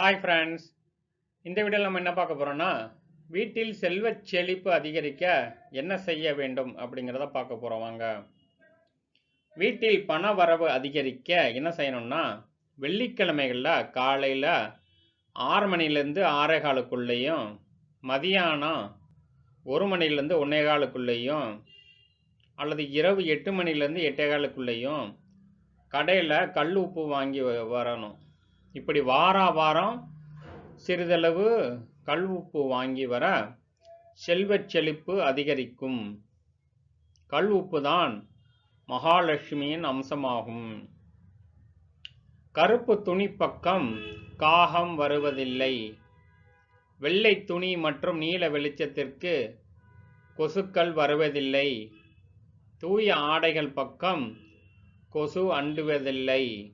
Hi friends இந்த வீடியோவில் நம்ம என்ன பார்க்க போகிறோம்னா வீட்டில் செல்வச் செழிப்பு அதிகரிக்க என்ன செய்ய வேண்டும் அப்படிங்கிறத பார்க்க போகிறோம் வாங்க. வீட்டில் பண வரவு அதிகரிக்க என்ன செய்யணும்னா வெள்ளிக்கிழமைகளில் காலையில் ஆறு மணிலேருந்து ஆறே காலுக்குள்ளேயும் மதியானம் ஒரு மணிலேருந்து ஒன்றே காலுக்குள்ளேயும் அல்லது இரவு எட்டு மணிலேருந்து எட்டே காலுக்குள்ளேயும் கடையில் கல் உப்பு வாங்கி வ- வரணும். இப்படி வாரா வாரம் சிறிதளவு கல் உப்பு வாங்கி வர செல்வச் செழிப்பு அதிகரிக்கும். கல் உப்பு தான் மகாலட்சுமியின் அம்சமாகும். கருப்பு துணி பக்கம் காகம் வருவதில்லை. வெள்ளை துணி மற்றும் நீல வெளிச்சத்திற்கு கொசுக்கள் வருவதில்லை. தூய ஆடைகள் பக்கம் கொசு அண்டுவதில்லை.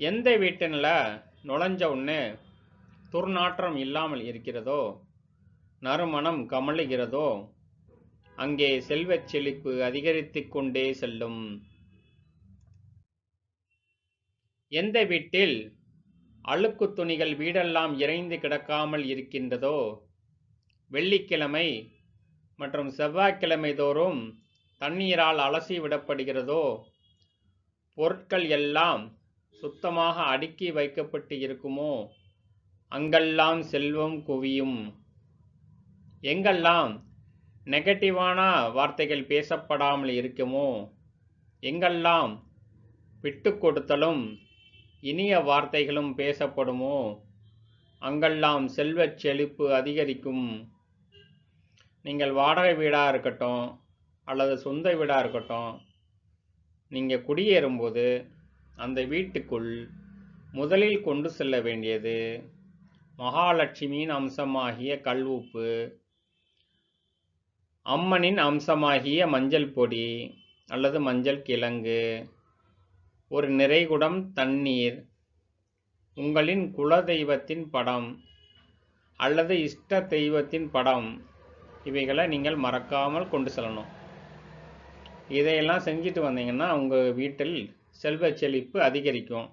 எந்த வீட்டினில் நுழைஞ்ச உடனே துர்நாற்றம் இல்லாமல் இருக்கிறதோ நறுமணம் கமழுகிறதோ அங்கே செல்வச் செழிப்பு அதிகரித்து கொண்டே செல்லும். எந்த வீட்டில் அழுக்கு துணிகள் வீடெல்லாம் இறைந்து கிடக்காமல் இருக்கின்றதோ வெள்ளிக்கிழமை மற்றும் செவ்வாய்க்கிழமை தோறும் தண்ணீரால் அலசி விடப்படுகிறதோ பொருட்கள் எல்லாம் சுத்தமாக அடுக்கி வைக்கப்பட்டு இருக்குமோ? அங்கெல்லாம் செல்வம் குவியும். எங்கெல்லாம் நெகட்டிவான வார்த்தைகள் பேசப்படாமல் இருக்குமோ எங்கெல்லாம் விட்டு கொடுத்தலும் இனிய வார்த்தைகளும் பேசப்படுமோ அங்கெல்லாம் செல்வச் செழிப்பு அதிகரிக்கும். நீங்கள் வாடகை வீடாக இருக்கட்டும் அல்லது சொந்த வீடாக இருக்கட்டும் நீங்கள் குடியேறும்போது அந்த வீட்டுக்குள் முதலில் கொண்டு செல்ல வேண்டியது மகாலட்சுமியின் அம்சமாகிய கல்உப்பு அம்மனின் அம்சமாகிய மஞ்சள் பொடி அல்லது மஞ்சள் கிழங்கு ஒரு நிறைகுடம் தண்ணீர் உங்களின் குலதெய்வத்தின் படம் அல்லது இஷ்ட தெய்வத்தின் படம். இவைகளை நீங்கள் மறக்காமல் கொண்டு செல்லணும். இதையெல்லாம் செஞ்சுட்டு வந்தீங்கன்னா உங்கள் வீட்டில் செல்வச் செழிப்பு அதிகரிக்கும்.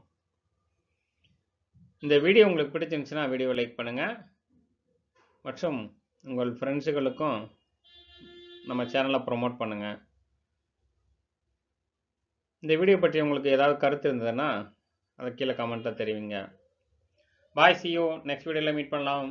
இந்த வீடியோ உங்களுக்கு பிடிச்சிருந்துச்சுன்னா வீடியோ லைக் பண்ணுங்கள் மற்றும் உங்கள் ஃப்ரெண்ட்ஸுகளுக்கும் நம்ம சேனலை ப்ரொமோட் பண்ணுங்கள் இந்த வீடியோ பற்றி உங்களுக்கு ஏதாவது கருத்து இருந்ததுன்னா அதை கீழே கமெண்ட்டில் தெரிவிங்க. பாய் சி யூ நெக்ஸ்ட் வீடியோவில் மீட் பண்ணலாம்.